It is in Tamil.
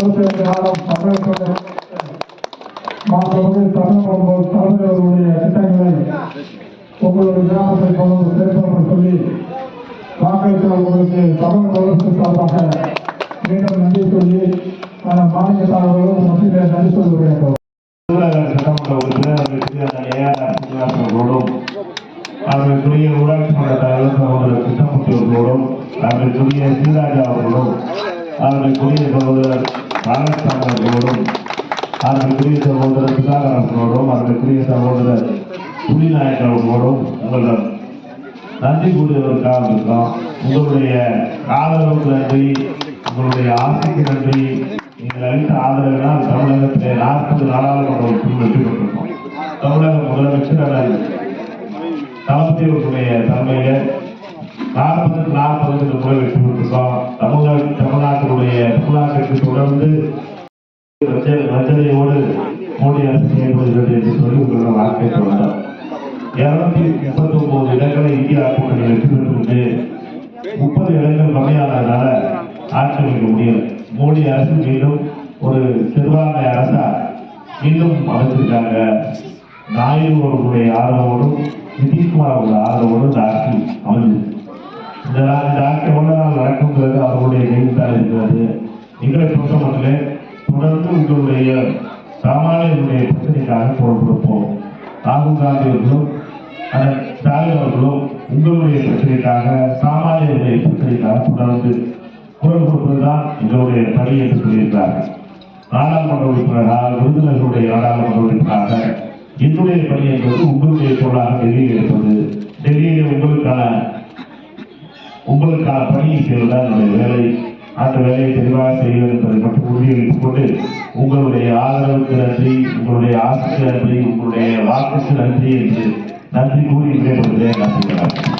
அறுபத்தி ஐந்து காலம் தமிழகத்தில் மாற்றப்பட்டு தமிழ் போது திட்டங்களை உங்களுடைய கிராமத்தை கொண்டு வந்து சொல்லி வாக்களித்த உங்களுக்கு தமிழ் வளர்ச்சி சார்பாக மீண்டும் நன்றி சொல்லி மாநில தலைவர்களும் மத்தியிலே நன்றி சட்டமன்ற உறுப்பினர் ஊராட்சி மன்ற தலைவர் சகோதரர் கிருஷ்ணமூர்த்தி அவர்களோடும் சீராஜா அவர்களோடும் அவர்களுக்குரிய சகோதரர் பாலகிருஷ்ணன் அவர்களோடும் அவர்களுக்குரிய சகோதரர் சுதாகர் அவர்களோடும் அவர்களுக்குரிய சகோதரர் புலிநாயக் அவர்களோடும் உங்களிடம் நன்றி கூறியதற்காக இருக்கோம். உங்களுடைய ஆதரவுக்கு நன்றி உங்களுடைய ஆசைக்கு நன்றி. நீங்கள் அளித்த ஆதரவுனால் தமிழகத்திலே நாற்பது நாடாளுமன்ற உறுப்பினர் வெற்றி பெற்றிருக்கோம் தமிழக முதலமைச்சர் அண்ணன் தளபதியுடைய தலைமையில நாற்பதுக்கு நாற்பது முறை வெற்றி பெற்றிருக்கோம் வந்து தொடர்ந்து ரச்சனையோடு மோடி அரசு செயல்படுகிறது என்று சொல்லி உங்களிடம் வாக்கை தொடர்ந்தார் இருநூத்தி முப்பத்தி ஒன்பது இடங்களை இந்தியா கூட்டணி வெற்றி பெற்றிருக்கு முப்பது இடங்கள் கம்மியானதுனால ஆட்சி அமைக்க முடியும் மோடி அரசு மீண்டும் ஒரு சிறுபான்மை அரசா மீண்டும் அமைச்சிருக்காங்க. நாயுடு அவர்களுடைய ஆதரவோடும் நிதிஷ்குமார் அவருடைய ஆதரவோடும் இந்த ஆட்சி அமைஞ்சது இந்த நா- இந்த ஆட்சி எவ்வளவு எங்களை பொறுத்த தொடர்ந்து உங்களுடைய ராமாலயனுடைய பிரச்சனைக்காக குரல் கொடுப்போம். ராகுல் காந்தி அவர்களும் ஸ்டாலின் அவர்களும் உங்களுடைய பிரச்சனைக்காக ராமாலயனுடைய பிரச்சனைக்காக தொடர்ந்து குரல் கொடுப்பதுதான் எங்களுடைய பணி என்று சொல்லியிருக்கிறார்கள். நாடாளுமன்ற உறுப்பினராக விருதுநகருடைய நாடாளுமன்ற உறுப்பினராக என்னுடைய பணி என்பது உங்களுடைய பொருளாக டெல்லியில் இருப்பது டெல்லியில் உங்களுக்கான உங்களுக்கான பணியை செய்வதுதான் என்னுடைய வேலை. அந்த வேலையை தெளிவாக செய்வது என்பதை மட்டும் உறுதியளித்துக் கொண்டு உங்களுடைய ஆதரவுக்கு நன்றி உங்களுடைய ஆசைக்கு நன்றி உங்களுடைய வாக்குக்கு நன்றி என்று நன்றி கூறி விடைபெறுகிறேன். நன்றி